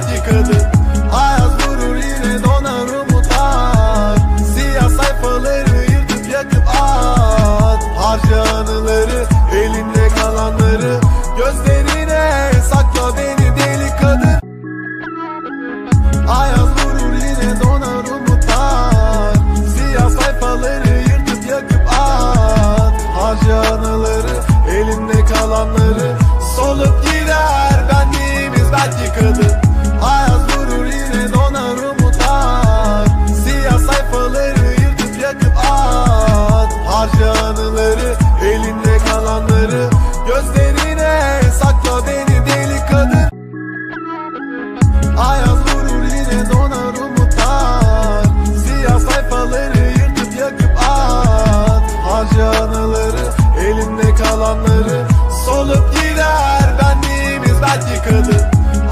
hadi kadın zamanları Solup gider. Benliğimiz belki kadın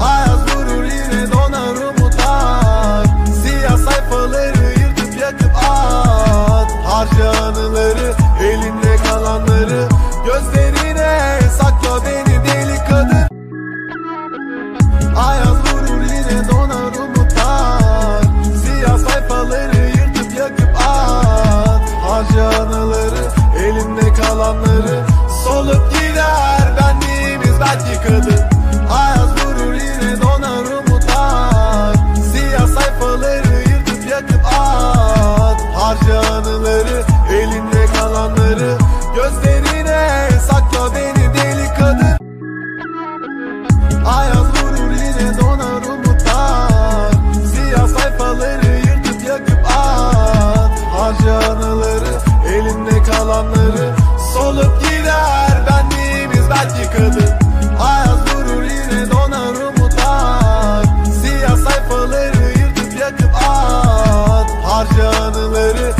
Ayaz vurur yine donar umutlar. Siyah sayfaları yırtıp yakıp at. Harca anıları elinde kalanları Gözlerine sakla beni deli kadın. Ayaz vurur yine donar umutlar. Siyah sayfaları yırtıp yakıp at. Harca anıları elimde kalanları yanları Solup gider benliğimiz belki kadın Ayaz durur yine donar umutlar. Siyah sayfaları yırtıp yakıp at. Harca anıları